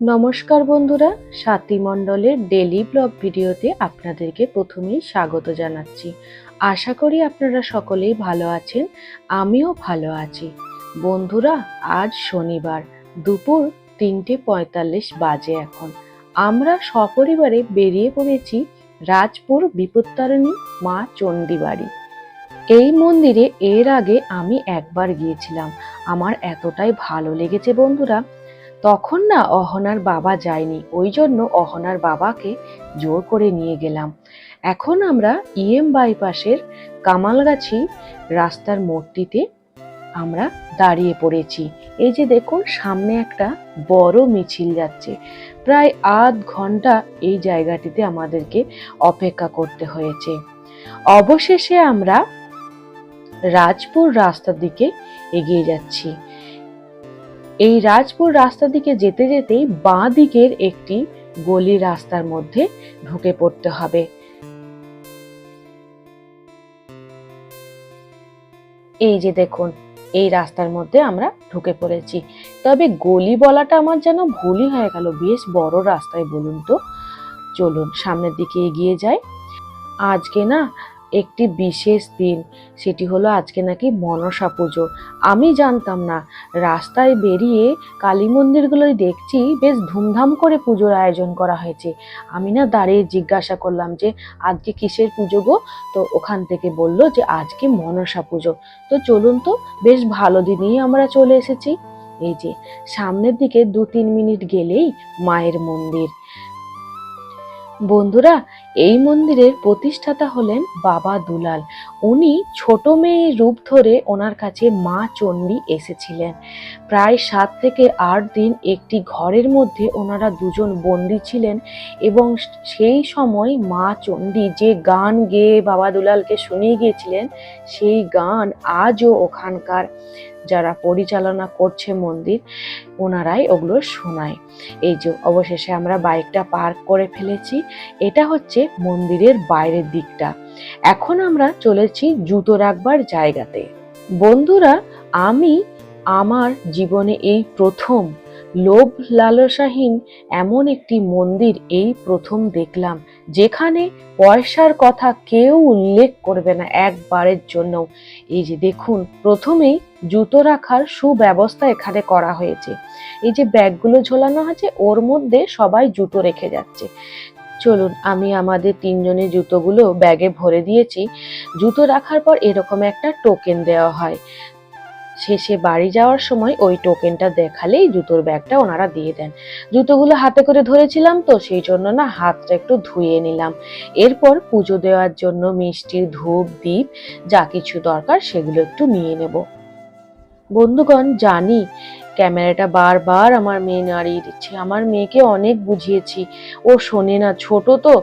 নমস্কার বন্ধুরা স্বাতি মণ্ডলের ডেলি ব্লগ ভিডিওতে আপনাদেরকে প্রথমেই স্বাগত জানাচ্ছি। আশা করি আপনারা সকলেই ভালো আছেন, আমিও ভালো আছি। বন্ধুরা, আজ শনিবার, দুপুর তিনটে পঁয়তাল্লিশ বাজে এখন। আমরা সপরিবারে বেরিয়ে পড়েছি রাজপুর বিপত্তারিণী মা চণ্ডী বাড়ি এই মন্দিরে এর আগে আমি একবার গিয়েছিলাম। আমার এতটাই ভালো লেগেছে বন্ধুরা তখন না অহনার বাবা যায়নি। ওই জন্য অহনার বাবাকে জোর করে নিয়ে গেলাম। এখন আমরা ইএম বাইপাসের কামালগাছি রাস্তার মোড়টিতে আমরা দাঁড়িয়ে পড়েছি। এই যে দেখুন, সামনে একটা বড় মিছিল যাচ্ছে। প্রায় আধ ঘণ্টা এই জায়গাটিতে আমাদেরকে অপেক্ষা করতে হয়েছে। অবশেষে আমরা রাজপুর রাস্তার দিকে এগিয়ে যাচ্ছি। এই রাজপুর রাস্তা দিকে যেতে যেতেই বাঁ দিকের একটি গলি রাস্তার মধ্যে ঢুকে পড়তে হবে। এই যে দেখুন, এই রাস্তার মধ্যে আমরা ঢুকে পড়েছি। তবে গলি বলাটা আমার যেন ভুলই হয়ে গেল, বেশ বড় রাস্তায় বলুন তো। চলুন, সামনের দিকে এগিয়ে যাই। আজকে না একটি বিশেষ দিন। সেটি হলো আজকে নাকি মনসা পুজো। আমি জানতাম না। রাস্তায় বেরিয়ে কালী মন্দিরগুলোই দেখছি বেশ ধুমধাম করে পুজোর আয়োজন করা হয়েছে। আমি না দাঁড়িয়ে জিজ্ঞাসা করলাম যে, আজকে কিসের পুজো গো? তো ওখান থেকে বলল যে, আজকে মনসা পুজো। তো চলুন তো, বেশ ভালো দিনেই আমরা চলে এসেছি। এই যে, সামনের দিকে দু তিন মিনিট গেলেই মায়ের মন্দির। বন্ধুরা এই মন্দিরের প্রতিষ্ঠাতা হলেন বাবা দুলাল। উনি ছোট মেয়ের রূপ ধরে ওনার কাছে মা চণ্ডী এসেছিলেন। প্রায় সাত থেকে আট দিন একটি ঘরের মধ্যে ওনারা দুজন বন্দী ছিলেন এবং সেই সময় মা চণ্ডী যে গান গেয়ে বাবা দুলালকে শুনিয়ে গিয়েছিলেন, সেই গান আজও ওখানকার যারা পরিচালনা করছে মন্দির, ওনারাই ওগুলো শোনায়। এই যে অবশেষে আমরা বাইকটা পার্ক করে ফেলেছি, এটা হচ্ছে মন্দিরের বাইরের দিকটা। এখন আমরা চলেছি জুতো রাখবার জায়গাতে। বন্ধুরা, আমি আমার জীবনে এই প্রথম লোভ লালসাহীন এমন একটি মন্দির এই প্রথম দেখলাম। যেখানে পয়সার কথা কেউ উল্লেখ করবে না একবারের জন্য। এই যে দেখুন, প্রথমেই জুতো রাখার সুব্যবস্থা এখানে করা হয়েছে। এই যে ব্যাগগুলো ঝোলানো আছে, ওর মধ্যে সবাই জুতো রেখে যাচ্ছে। চলুন, আমি আমাদের তিনজনের জুতোগুলো ব্যাগে ভরে দিয়েছি। জুতো রাখার পর এরকম একটা টোকেন দেওয়া হয়। শেষে বাড়ি যাওয়ার সময় ওই টোকেনটা দেখালেই জুতোর ব্যাগটা ওনারা দিয়ে দেন। জুতোগুলো হাতে করে ধরেছিলাম তো, সেই জন্য না হাতটা একটু ধুয়ে নিলাম। এরপর পুজো দেওয়ার জন্য মিষ্টি, ধূপ দ্বীপ যা কিছু দরকার সেগুলো একটু নিয়ে নেব। বন্ধুগণ, জানি ক্যামেরাটা বারবার আমার মেয়ে নাড়িয়ে দিচ্ছে। আমার মেয়েকে অনেক বুঝিয়েছি। ও শোনে না, ছোট তো।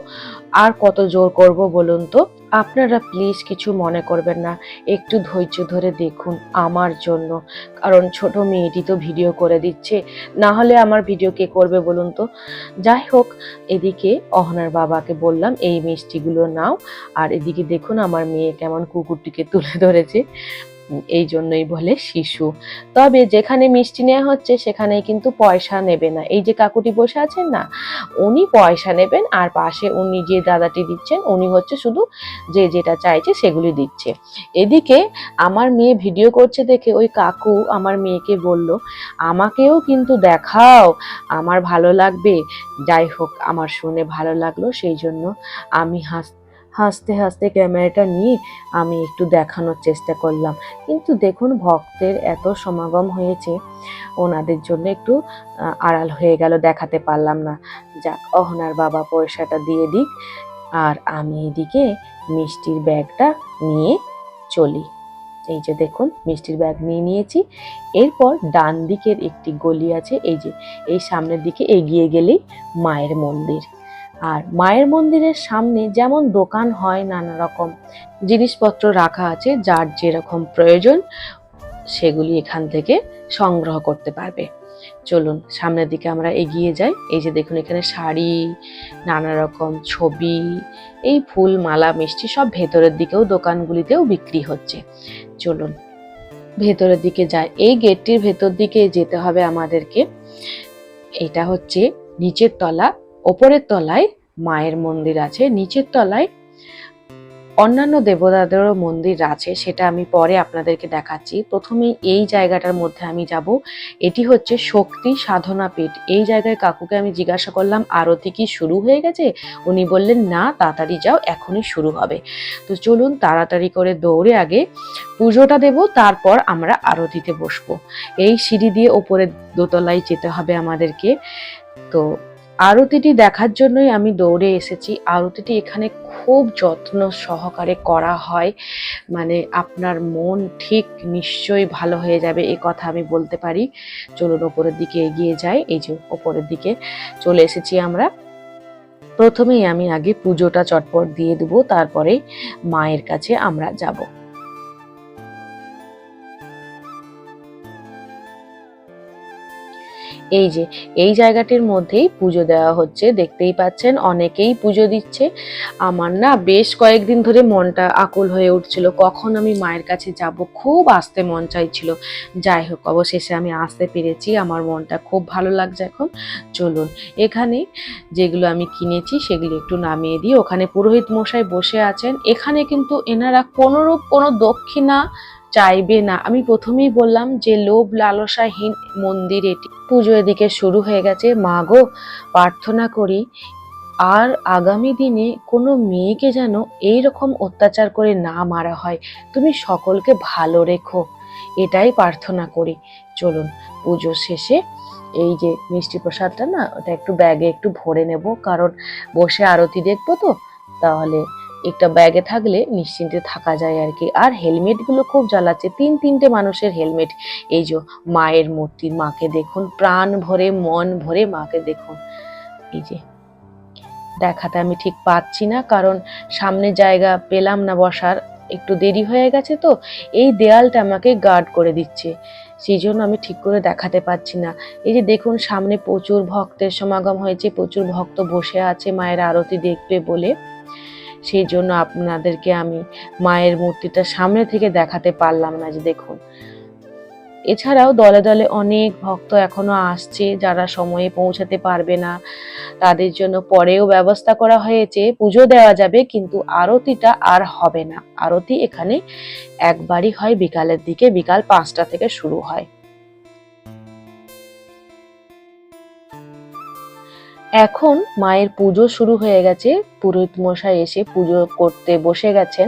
আর কত জোর করব বলুন তো? আপনারা প্লিজ কিছু মনে করবেন না, একটু ধৈর্য ধরে দেখুন আমার জন্য। কারণ ছোট মেয়েটি তো ভিডিও করে দিচ্ছে, না হলে আমার ভিডিও কে করবে বলুন তো? যাই হোক, এদিকে অহনার বাবাকে বললাম, এই মিষ্টিগুলো নাও। আর এদিকে দেখুন আমার মেয়ে কেমন কুকুরটিকে তুলে ধরেছে। এই জন্যই বলে শিশু। তবে যেখানে মিষ্টি নেওয়া হচ্ছে সেখানে কিন্তু পয়সা নেবে না। এই যে কাকুটি বসে আছেন না, উনি পয়সা নেবেন আর পাশে উনি যে দাদাটি দিচ্ছেন, উনি হচ্ছে শুধু যে যেটা চাইছে সেগুলি দিচ্ছে। এদিকে আমার মেয়ে ভিডিও করছে দেখে ওই কাকু আমার মেয়েকে বলল, আমাকেও কিন্তু দেখাও, আমার ভালো লাগবে। যাই হোক, আমার শুনে ভালো লাগল, সেই জন্য আমি হাস হাসতে হাসতে ক্যামেরাটা নিয়ে আমি একটু দেখানোর চেষ্টা করলাম। কিন্তু দেখুন, ভক্তের এত সমাগম হয়েছে, ওনাদের জন্য একটু আড়াল হয়ে গেল, দেখাতে পারলাম না। যাক, অহনার বাবা পয়সাটা দিয়ে দিক, আর আমি এদিকে মিষ্টির ব্যাগটা নিয়ে চলি। এই যে দেখুন, মিষ্টির ব্যাগ নিয়ে নিয়েছি। এরপর ডান দিকের একটি গলি আছে, এই যে, এই সামনের দিকে এগিয়ে গেলেই মায়ের মন্দির। আর মায়ের মন্দিরের সামনে যেমন দোকান হয় নানা রকম জিনিসপত্র রাখা আছে, যার যেরকম প্রয়োজন সেগুলি এখান থেকে সংগ্রহ করতে পারবে। চলুন, সামনের দিকে আমরা এগিয়ে যাই। এই যে দেখুন, এখানে শাড়ি, নানা রকম ছবি, এই ফুল, মালা, মিষ্টি সব ভেতরের দিকেও, দোকানগুলিতেও বিক্রি হচ্ছে। চলুন, ভেতরের দিকে যাই। এই গেটটির ভেতর দিকে যেতে হবে আমাদেরকে। এটা হচ্ছে নিচের তলা। ওপরের তলায় মায়ের মন্দির আছে, নিচের তলায় অন্যান্য দেবতাদেরও মন্দির আছে, সেটা আমি পরে আপনাদেরকে দেখাচ্ছি। প্রথমে এই জায়গাটার মধ্যে আমি যাব। এটি হচ্ছে শক্তি সাধনা পীঠ। এই জায়গায় কাকুকে আমি জিজ্ঞাসা করলাম, আরতি কি শুরু হয়ে গেছে? উনি বললেন, না, তাড়াতাড়ি যাও, এখনই শুরু হবে। তো চলুন তাড়াতাড়ি করে দৌড়ে আগে পুজোটা দেব, তারপর আমরা আরতিতে বসবো। এই সিঁড়ি দিয়ে ওপরে দোতলায় যেতে হবে আমাদেরকে। তো আরতিটি দেখার জন্যই আমি দৌড়ে এসেছি। আরতিটি এখানে খুব যত্ন সহকারে করা হয়। মানে আপনার মন ঠিক নিশ্চয়ই ভালো হয়ে যাবে, এ কথা আমি বলতে পারি। চলুন ওপরের দিকে এগিয়ে যাই। এই যে ওপরের দিকে চলে এসেছি আমরা। প্রথমেই আমি আগে পুজোটা চটপট দিয়ে দেবো তারপরে মায়ের কাছে আমরা যাব। এই যে, এই জায়গাটির মধ্যেই পুজো দেওয়া হচ্ছে। দেখতেই পাচ্ছেন, অনেকেই পুজো দিচ্ছে। আমার না বেশ কয়েকদিন ধরে মনটা আকুল হয়ে উঠছিল, কখন আমি মায়ের কাছে যাব? খুব আসতে মন চাইছিল। যাই হোক, অবশেষে আমি আসতে পেরেছি। আমার মনটা খুব ভালো লাগছে এখন। চলুন, এখানে যেগুলো আমি কিনেছি, সেগুলো একটু নামিয়ে দিই। ওখানে পুরোহিত মশাই বসে আছেন। এখানে কিন্তু এনারা কোনোরূপ কোনো দক্ষিণা চাইবে না। আমি প্রথমেই বললাম যে, লোভ লালসাহীন মন্দির এটি। পুজো এদিকে শুরু হয়ে গেছে। মা গো, প্রার্থনা করি, আর আগামী দিনে কোনো মেয়েকে যেন এই রকম অত্যাচার করে না মারা হয়। তুমি সকলকে ভালো রেখো। এটাই প্রার্থনা করি। চলুন, পুজো শেষে এই যে মিষ্টি প্রসাদটা না, ওটা একটু ব্যাগে একটু ভরে নেব। কারণ বসে আরতি দেখব তো, তাহলে একটা ব্যাগে থাকলে নিশ্চিন্তে থাকা যায় আর কি। আর হেলমেটগুলো খুব জ্বালাচ্ছে, তিন তিনটে মানুষের হেলমেট এই যে মায়ের মূর্তি, মাকে দেখুন, প্রাণ ভরে, মন ভরে মাকে দেখুন। এই যে, দেখাতে আমি ঠিক পাচ্ছি না, কারণ সামনে জায়গা পেলাম না বসার, একটু দেরি হয়ে গেছে তো, এই দেয়ালটা আমাকে গার্ড করে দিচ্ছে। সেই জন্য আমি ঠিক করে দেখাতে পাচ্ছি না। এই যে দেখুন, সামনে প্রচুর ভক্তের সমাগম হয়েছে, প্রচুর ভক্ত বসে আছে মায়ের আরতি দেখবে বলে। সেই জন্য আপনাদেরকে আমি মায়ের মূর্তিটা সামনে থেকে দেখাতে পারলাম না যে দেখুন। এছাড়াও দলে দলে অনেক ভক্ত এখনও আসছে যারা সময়ে পৌঁছাতে পারবে না। তাদের জন্য পরেও ব্যবস্থা করা হয়েছে, পুজো দেওয়া যাবে, কিন্তু আরতিটা আর হবে না। আরতি এখানে একবারই হয়, বিকালের দিকে বিকাল পাঁচটা থেকে শুরু হয়। এখন মায়ের পুজো শুরু হয়ে গেছে। পুরোহিত মশাই এসে পুজো করতে বসে গেছেন।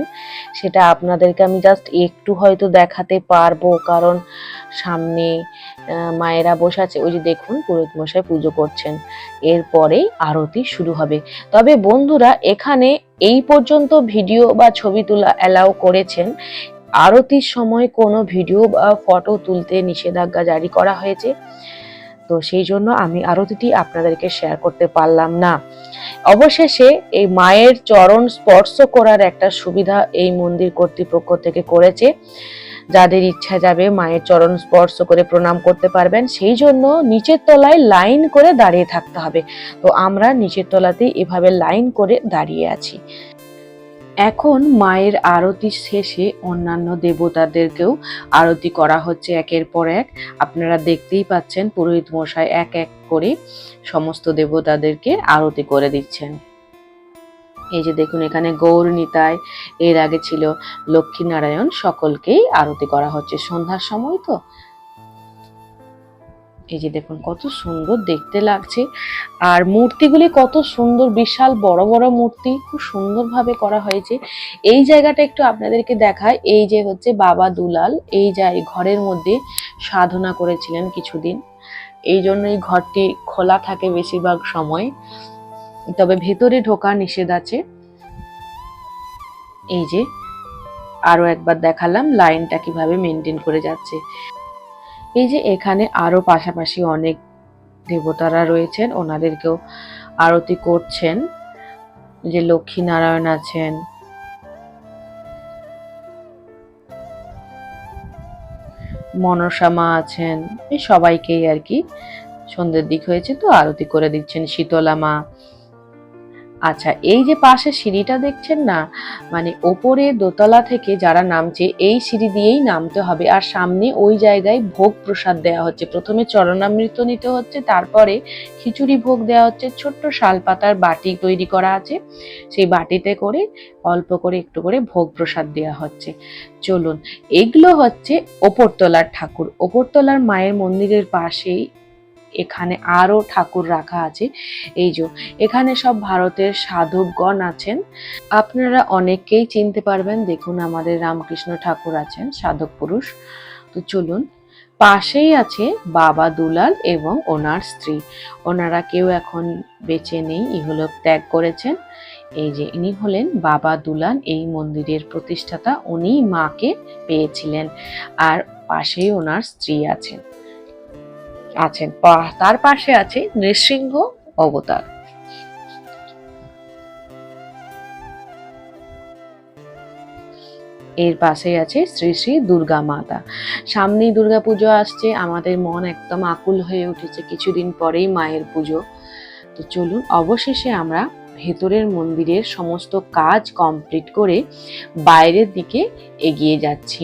সেটা আপনাদেরকে আমি জাস্ট একটু হয়তো দেখাতে পারব, কারণ সামনে মায়েরা বসে আছে। ওই যে দেখুন, পুরোহিত মশাই পুজো করছেন। এরপরেই আরতি শুরু হবে। তবে বন্ধুরা, এখানে এই পর্যন্ত ভিডিও বা ছবি তোলা অ্যালাউ করেছেন। আরতির সময় কোনো ভিডিও বা ফটো তুলতে নিষেধাজ্ঞা জারি করা হয়েছে। তো সেই জন্য আমি আরতিটি আপনাদেরকে শেয়ার করতে পারলাম না। অবশেষে এই মায়ের চরণ স্পর্শ করার একটা সুবিধা এই মন্দির কর্তৃপক্ষ থেকে করেছে। যাদের ইচ্ছা যাবে মায়ের চরণ স্পর্শ করে প্রণাম করতে পারবেন, সেই জন্য নিচের তলায় লাইন করে দাঁড়িয়ে থাকতে হবে। তো আমরা নিচের তলাতেই এভাবে লাইন করে দাঁড়িয়ে আছি। এখন মায়ের আরতি শেষে অন্যান্য দেবতাদেরকেও আরতি করা হচ্ছে একের পর এক। আপনারা দেখতেই পাচ্ছেন পুরোহিত মশাই এক এক করে সমস্ত দেবতাদেরকে আরতি করে দিচ্ছেন। এই যে দেখুন, এখানে গৌর নিতাই, এর আগে ছিল লক্ষ্মী নারায়ণ সকলকেই আরতি করা হচ্ছে। সন্ধ্যার সময় তো এই যে দেখুন, কত সুন্দর দেখতে লাগছে। আর মূর্তিগুলি কত সুন্দর, বিশাল, বড় বড় মূর্তি, খুব সুন্দরভাবে করা হয়েছে। এই জায়গাটা একটু আপনাদেরকে দেখায়। এই যে হচ্ছে বাবা দুলাল, এই জায় ঘরের মধ্যে সাধনা করেছিলেন কিছুদিন। এই জন্য এই ঘরটি খোলা থাকে বেশিরভাগ সময়। তবে ভেতরে ঢোকা নিষেধ আছে। এই যে আরও একবার দেখালাম, লাইনটা কীভাবে মেনটেন করে যাচ্ছে। এই যে এখানে আরও পাশাপাশি অনেক দেবতারা রয়েছেন, ওনাদেরকেও আরতি করছেন। যে লক্ষ্মী নারায়ণ আছেন। মনসা মা আছেন। এই সবাইকেই আর কি সন্ধ্যের দিক হয়েছে, তো আরতি করে দিচ্ছেন শীতলা মা। আচ্ছা এই যে পাশে সিঁড়িটা দেখছেন না মানে ওপরে দোতলা থেকে যারা নামছে, এই সিঁড়ি দিয়েই নামতে হবে। আর সামনে ওই জায়গায় ভোগ প্রসাদ দেওয়া হচ্ছে। প্রথমে চরণামৃত নিতে হচ্ছে, তারপরে খিচুড়ি ভোগ দেওয়া হচ্ছে। ছোট্ট শালপাতার বাটি তৈরি করা আছে। সেই বাটিতে করে অল্প করে একটু করে ভোগ প্রসাদ দেওয়া হচ্ছে। চলুন, এগুলো হচ্ছে ওপরতলার ঠাকুর। ওপরতলার মায়ের মন্দিরের পাশেই এখানে আরও ঠাকুর রাখা আছে। এই যে, এখানে সব ভারতের সাধকগণ আছেন। আপনারা অনেককেই চিনতে পারবেন। দেখুন, আমাদের রামকৃষ্ণ ঠাকুর আছেন, সাধক পুরুষ। তো চলুন, পাশেই আছে বাবা দুলাল এবং ওনার স্ত্রী। ওনারা কেউ এখন বেঁচে নেই, ইহলোক ত্যাগ করেছেন। এই যে, ইনি হলেন বাবা দুলাল। এই মন্দিরের প্রতিষ্ঠাতা উনি মাকে পেয়েছিলেন। আর পাশেই ওনার স্ত্রী আছেন। আছেন। তার পাশে আছে নৃসিংহ অবতার। এর পাশে আছে শ্রী শ্রী দুর্গা মাতা। সামনেই দুর্গা পুজো আসছে, আমাদের মন একদম আকুল হয়ে উঠেছে কিছুদিন পরেই মায়ের পুজো। তো চলুন, অবশেষে আমরা ভেতরের মন্দিরের সমস্ত কাজ কমপ্লিট করে বাইরের দিকে এগিয়ে যাচ্ছি।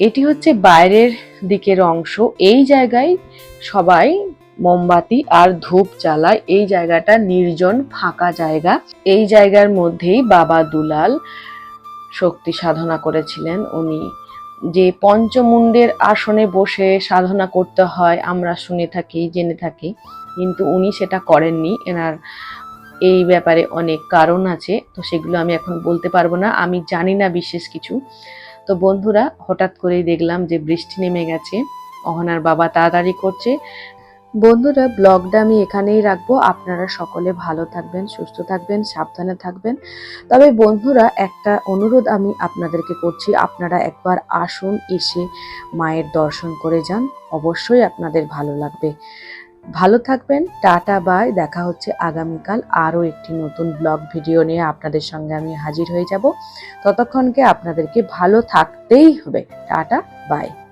এটি হচ্ছে বাইরের দিকের অংশ। এই জায়গায় সবাই মোমবাতি আর ধূপ জ্বালায়। এই জায়গাটা নির্জন, ফাঁকা জায়গা। এই জায়গার মধ্যেই বাবা দুলাল শক্তি সাধনা করেছিলেন। উনি যে পঞ্চমুণ্ডের আসনে বসে সাধনা করতে হয়, আমরা শুনে থাকি, জেনে থাকি, কিন্তু উনি সেটা করেননি। এনার এই ব্যাপারে অনেক কারণ আছে, তো সেগুলো আমি এখন বলতে পারব না। আমি জানি না বিশেষ কিছু। তো বন্ধুরা, হঠাৎ করেই দেখলাম যে বৃষ্টি নেমে গেছে। অহনার বাবা তাড়াতাড়ি করছে। বন্ধুরা, ব্লগটা আমি এখানেই রাখব। আপনারা সকলে ভালো থাকবেন, সুস্থ থাকবেন, সাবধানে থাকবেন। তবে বন্ধুরা, একটা অনুরোধ আমি আপনাদেরকে করছি। আপনারা একবার আসুন, এসে মায়ের দর্শন করে যান। অবশ্যই আপনাদের ভালো লাগবে। ভালো থাকবেন, টাটা, বাই। দেখা হচ্ছে আগামীকাল আরও একটি নতুন ব্লগ ভিডিও নিয়ে আপনাদের সঙ্গে আমি হাজির হয়ে যাব। ততক্ষণকে আপনাদেরকে ভালো থাকতেই হবে। Tata, bye.